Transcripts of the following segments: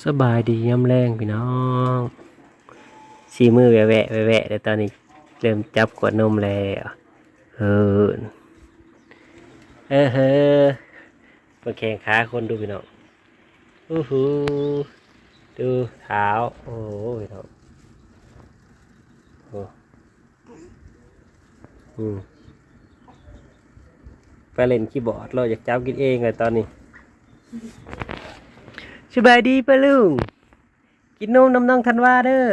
สบายดีย่ำแรงพี่น้องสีมือแหวะแหวะแหวะแวะแต่ตอนนี้เริ่มจับขวดนมแล้วเฮินเออเฮ้อมาแข่งขาคนดูพี่น้องอู้หูดูเท้าโอ้ยพี่น้องโอ้อืมไปเล่นคีย์บอร์ดเราอยากจับกินเองเลยตอนนี้ สบายดีปะลุง กินนมน้ำน้องธันวาเด้อ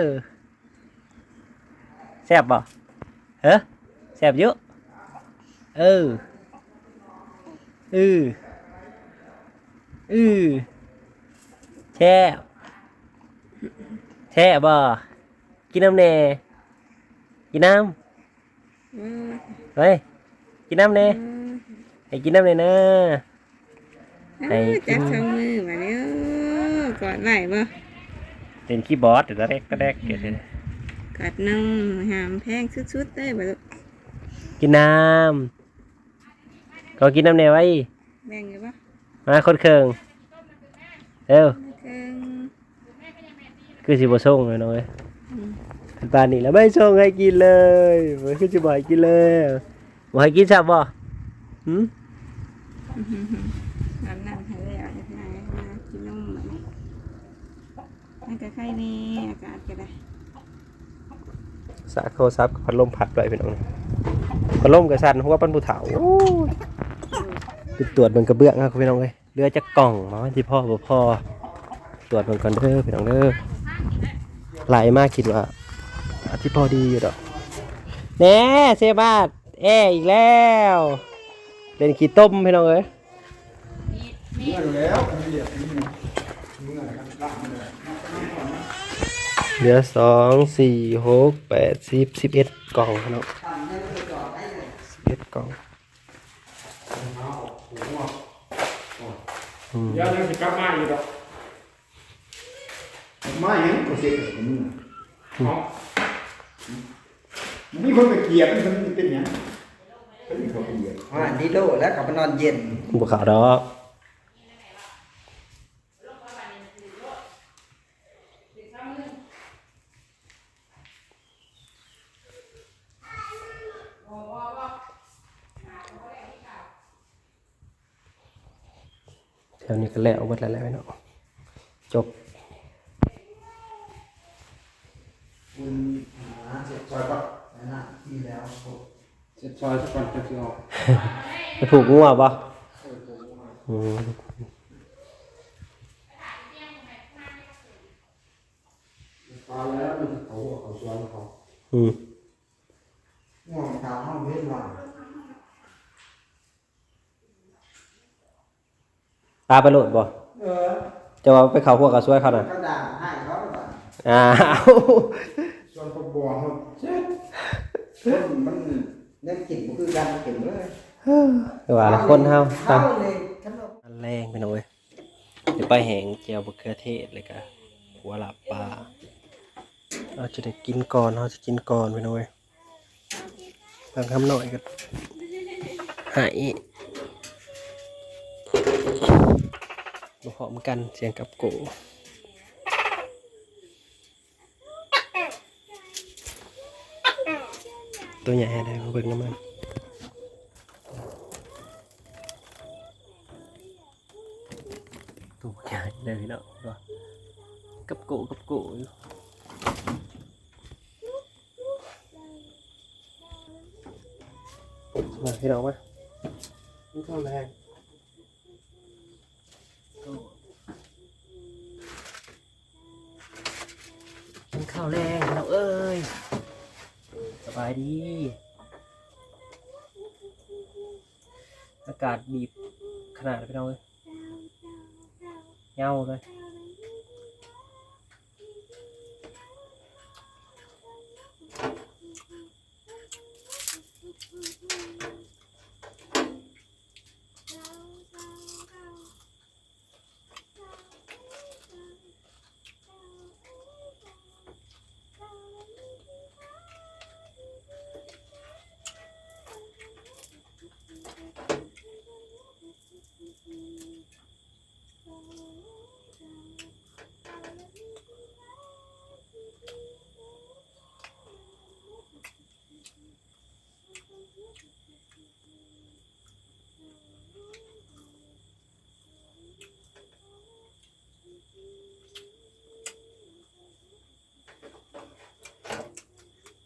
แซ่บบ่เฮ้แซ่บเยอะเออเออเออแช่บแช่บบ่กินน้ำแน่กินน้อืมำเฮ้ยกินน้ำแน่อืมให้กินน้ำแน่นะเอ้าจับสองมือมาเนี้ย กอดไหวบ่เป็นคีย์บอร์ดเดี๋ยวตะแรกตะแรกเดี๋ยวกอดนมหามแพงสุดๆได้บ่ลูกกินน้ำก็กินน้ำแน่ไว้แบ่งอยู่บ่มาคนเคิงเร็วเคิงคือสิบส่งเลยน้องเอ้ยอืมตอนนี้แล้วไม่ส่งให้กินเลยมันคือจะบ่ให้กินเลยบ่ให้กินสับบ่หืม อาบน้ำให้แล้วจะไงมากินนมมานี่มันก็ไข่นี่อากาศก็ได้สาโทรศัพท์กับพัดลมผัดไว้พี่น้องพัดลมกับสันหัวปันผู้เฒ่าโอ้ยไปตรวจมันกระเบื้องครับพี่น้องเอ้ยเรือจะกล่องมาที่พ่อบ่พ่อตรวจมันก่อนเด้อพี่น้องเด้อไหลมากคิดว่าที่พอดีอยู่ดอกแหน่เซบาดแออีกแล้วเป็นขี้ต้มพี่น้องเอ้ยเหลือสองสี่หกแปดสิบสิบเอ็ดกล่องครับสิบเอ็ดกล่องเดี๋ยวยังสิกลับมาอีกดอกมาอย่างนี้ก็เสียกับมึงเอามีคนไปเกลียดมันเป็นอย่างเป็นเขาไปเกลียดอ่าดีโดแล้วกลับมานอนเย็นบุขาวดอก วนี้ก็แล้วหมดแล้วแหละพี่น้องจบคุณหาเจ็บซอยก็นั่นน่ะดีแล้วผมเสร็จซอยสักก่อนจะสิออกไปผูกงัวปะอืมตายแล้วมันเขาเขาสวนเขาอืมง่วงตามห้องเว้นว่า งตาไปโหลดบ่เออจะว่าไปเขาพวกกับช่วยเขาน่ะก็ด่าให้เขาหรือเปล่าอ้าวสวนเขาบัวเขาเจ็ดคนมันเล่นกินมันคือการกินเลยแต่ว่าละคนเฮาตามเฮาเลยขนมอันแรงไปหน่อยเดี๋ยวไปแหงเจียวบะเขือเทศเลยกะหัวหลับปลาเราจะได้กินก่อนเราจะกินก่อนไปหน่อยบางคำหน่อยก็หาย บ่พร้อมกันเสียงกับโกตัวใหญ่ได้มาเบิ่งน้ำมันตัวใหญ่เลยพี่น้องว่ากับโกกับโกอยู่มาพี่น้องมานี่ข้าวแรง ข้าวแรงน้อเอ้ยสบายดี อากาศบีบขนาดไปน้องเลยเงาเลย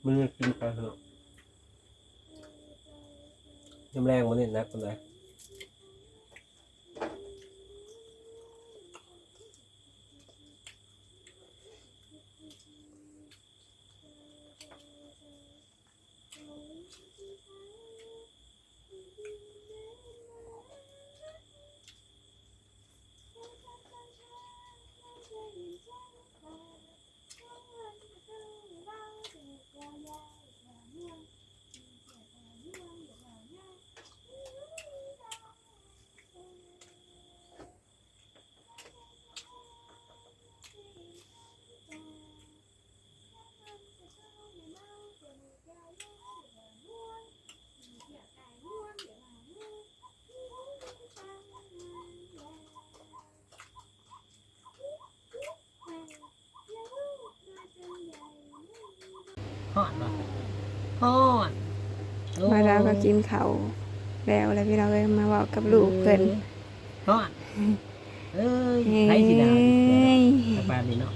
มันกินไปเถอะยำแรงมันเนี่ยนักคนไหน ฮอดบ่ฮอดโอ้มาแล้วก็กินเขาวแล้วแล้วพี่น้องเอ้ยมาบอกกับลูกเพิ่นฮอดเอ้ยเฮ้ไผสิดาวยยสบายดีเนาะ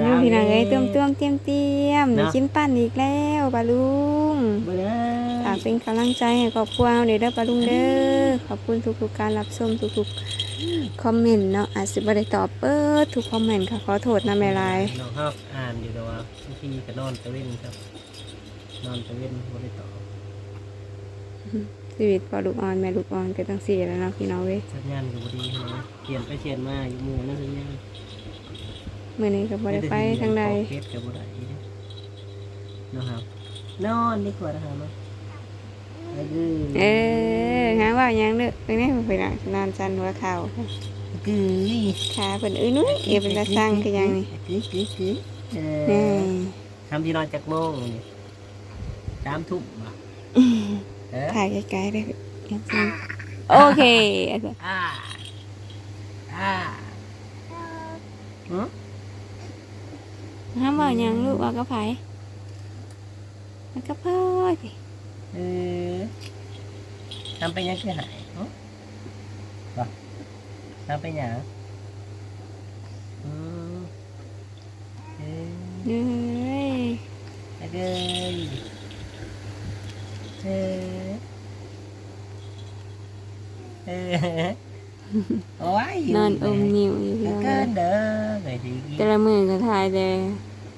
นี่พี่น้องเอ้ยเติมเติมเตรียมเตรียมเนาะกินปั้นอีกแล้วปลาลุงบ่ได้ฝากเป็นกำลังใจให้ครอบครัวเราเด้อเด้อปลาลุงเด้อขอบคุณทุกๆการรับชมทุกๆ คอมเมนต์เนาะอาจสิบ่ได้ตอบเปิดทุกคอมเมนต์ค่ะขอโทษนะแม่ลายน้องครับอ่านอยู่แต่ว่าบางทีก็นอนตะเว้นครับ นอนตะเว้นบ่ได้ตอบชีวิตพอลูกอ่อนแม่ลูกอ่อนก็ต้องเสียแล้วเนาะพี่น้องเว้ยสัญญาณก็บ่ดีเนาะเปลี่ยนไปเปลี่ยนมาอยู่มือนั่นสัญญาณมื้อนี้ก็บ่ได้ไปทางใดขอเคสก็บ่ได้อีกเนาะครับ นอนดีกว่านะครับ เนาะไอ้ดื้อเออหาว่าหยังเด้อเป็นไงไปน่ะนอนจันหัวเข่ากือขาเพิ่นอื้อนุ้ยเอวเป็นตาสั่งคือหยังนี่กือกือกือเอแน่อทำที่นอนจากโมงนี่สามทุ่มบ่เออถ่ายไกลๆได้ยังจริงโอเคอ่าอ่าหือห้ามว่าหยังลูกว่ากับไผว่ากับพ่อสิ เออทำไปยังคือหายหือบ่ทำไปยังอืมเออเอ้ยไปเลยเออเออโอ้ยนอนอมนิ้วอยู่พี่น้องเกิเอ้ยนเด้อไงดีแต่ละมื้อก็ถ่ายแต่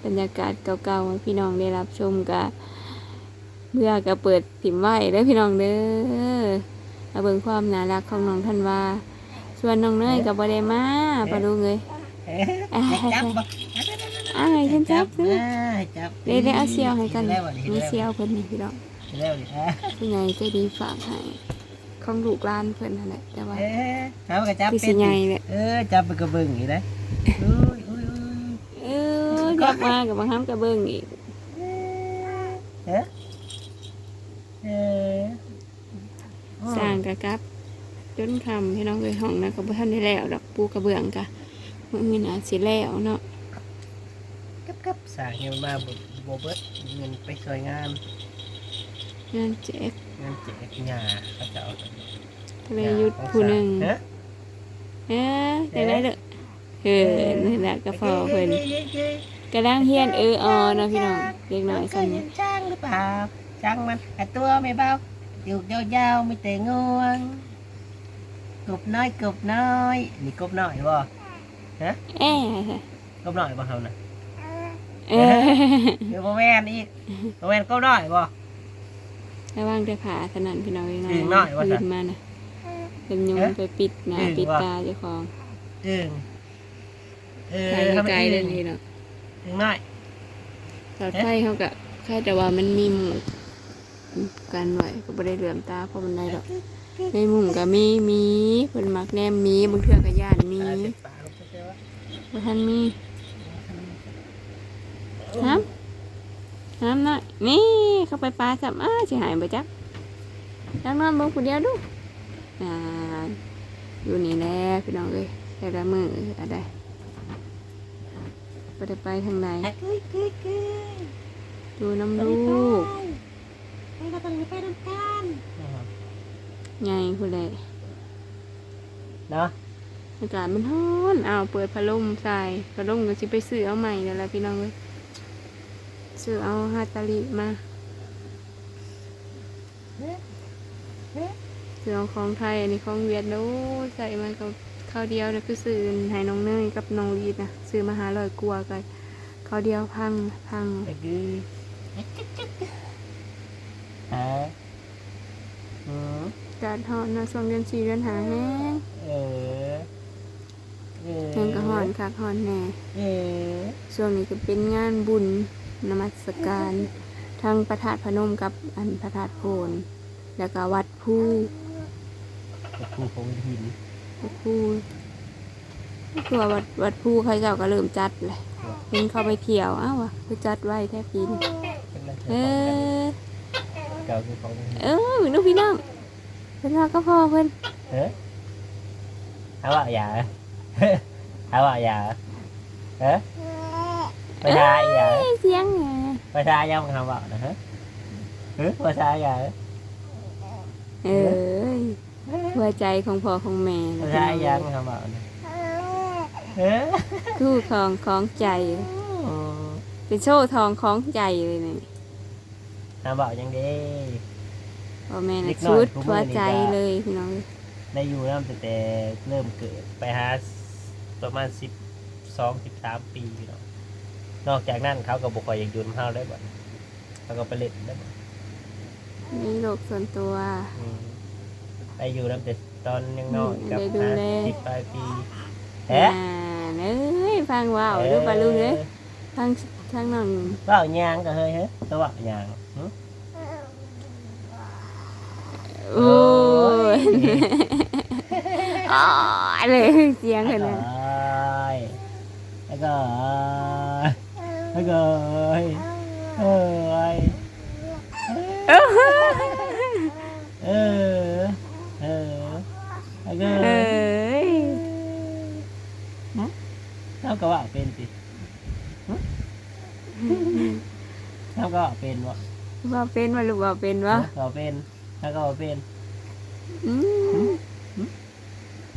บรรยากาศเก่าๆให้พี่น้องได้รับชมก็ เบื่อก็เปิดถิ่มไว้เด้อพี่น้องเด้อมาเบิ่งความน่ารักของน้องท่านว่า ส่วนน้องเนยก็บ่ได้มาปะลุงเอ้ยเอ๊ะอยากจับบ่อ้าวให้ฉันจับซื้ออ่าจับเดี๋ยวๆเอาเสียวให้กันแล้วบ่นี่มีเสียวเพิ่นนี่พี่น้องแล้วดิอะผู้ใหญ่ใจดีฝากให้ของลูกหลานเพิ่นนั่นแหละแต่ว่าเอ๊ะเอาก็จับคือเป็สินใหญ่แหละเออจับไปกระเบิ่งอีกได้อุ้ยอุ้ยอุ้ยเออกลับมากับมาห้ามกระเบื้องอีกเอ๊ะเอ๊ะ สร้าง กะกับจนคำพี่น้องเลยห้องนะก็บ่ทันได้แล้วดอกปูกระเบื้องกะมันมีอาจสิแล้วเนาะกับกับสร้างเงินมาบ่บ่เบิดเงินไปช่วยงานงานแจกงานแจกหญ้าเขาจะเอาก็เลยหยุดผู้หนึ่งเอ๊ะเอ๊ะได้ได้เด้อเออนี่แหละก็พอเพิ่นกำลังเฮียนเออออเนาะพี่น้องเล็กน้อยเคซั่ยนเห็เนี่ยนช้างหรือเปล่าช้างมันไอตัวไม่เบา อยู่ยาวๆไม่แต่งวงกบน้อยกบน้อยนี่กบน้อยบ่เอ๊ะกบน้อยบ่เฮาน่ะเอ๊ะเดี๋ยวบ่แม่นอีกบ่แม่นกบน้อยบ่ระวังแต่ผ่าเท่านั้นพี่น้องเล็กน้อยดึงหน่อยว่าซะขึ้นมาน่ะเป็นยุงเอ๊ะไปปิดหน้าดึงปิดว่ะตาเจ้าของอึ่งเออถ่ายทำไกลๆอึ่เลยงนี่เนาะอึ่งน้อยหลอดไฟเขาก็แค่แต่ว่ามันมีหมู กันไว้ก็บ่ได้เหลื่อมตาเพราะมันได้ดอกในหมุงก็มีมีเพิ่นมักแนมมีบางเทื่อก็ย่านมีตาเจ็บปากลูกเจ้าบ่ทันมีห้ามห้ามหน่อยนี่เข้าไปปลาจับอ้าสิหายบ่จักจักนอนเบิ่งผู้เดียวดูอ่าอยู่นี่แหละพี่น้องเอ้ยแต่ละมื้ออะไรบ่ได้ไปทางไหนอะกุ้ยกุ้ยกุ้ยดูน้ำลูก ไปก็ต้องไปนำกันไงคุณเลยเนาะอากาศมันร้อนเอาเปิดพัดลมใส่พัดลมก็สิไปซื้อเอาใหม่นั่นแหละพี่น้องเอ้ยซื้อเอาฮาตาลิมาซื้อเอาของไทยอันนี้ของเวียดแล้ใส่มันก็ข้าวเดียวเนี่ยคือซื้อให้น้องเนยกับน้องลีดนะซื้อมาหาลอยกลัวกันข้าวเดียวพังพัง ไอ้กือฮะอืมการทอดนะช่วงเดือนสี่เดือนหาแห้งเออเออแห้งก็หอนคักหอนแหน่เออช่วงนี้ก็เป็นงานบุญนมัสการทางพระธาตุพนมกับอันพระธาตุโพนแล้วก็วัดผู้ครูของหินวัดผู้คือว่าวัดวัดผู้เขาเจ้าก็เริ่มจัดเลยเห็นเขาไปเที่ยวอ้าวว่ะคือจัดไว้แท้ปีนเป็นไรเออ เก่าคือของหินเออลูกพี่น้องเป็นว่าก็พอเพิ่นเออเอาว่าอย่าเอาว่าอย่าเออไปทายอย่าเอ้ยเสียงไงไปทายยังทำว่านะฮะเออไปทายอย่าเอ้ยหัวใจของพ่อของแม่ไปนะทายพี่ยัน้งองทำว่านะเออคู่ของของใจอืมเป็นโซ่ทองของใจเลยนี่ ทำว่ายังดีพ่อแม่เด็นะกน้อยชุดผู้หัวมือนี่ใจก็ เลยพี่น้องได้อยู่ตั้งแต่เริ่มเกิดไปหาประมาณสิบสองสิบสามปีเนาะนอกจากนั้นเขาก็บุคอยอยากอยุ่นำเฮาได้บ่เขาก็ไปเล่นได้บ่มีโลกส่วนตัว อืมไปอยู่ตั้งแต่ตอนยังน้อยกับได้ดูแล สิบปลายปีอ่าเอ๊ะเอ้ยฟังว้าวดูปลาลุงเลยฟังทางน้อง ว่าวยางก็เฮ้ยเฮ้ยตัวว่ายาง หึโอ้ยอ๋อเลยเสียงแล้ขวก็นาดแล้ วก็แล้วก็เอ้ยเออเออแล้วก็เอ้ยเท่ากับว่าเป็นสิหึเท่ากับว่าเป็นวะว่าเป็นว่าลูกว่าเป็นวะเราเป็นเท่ากับว่าเป็นอืม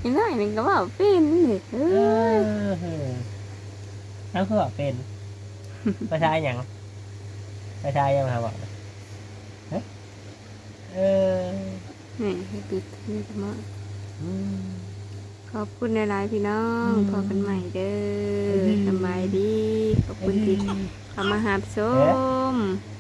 ยังไงนึงก็ว่าเป็นเลยเอเอออเท่ากับว่าเป็นประชาอย่างประชายังครับบอกนะฮะเออนี่ให้ปิดนี่ก็มาอืม ขอบคุณในไลน์พี่น้องอืมพอกันใหม่เด้อือม สำบายดี ขอบคุณที่เข้ามาหาชมเ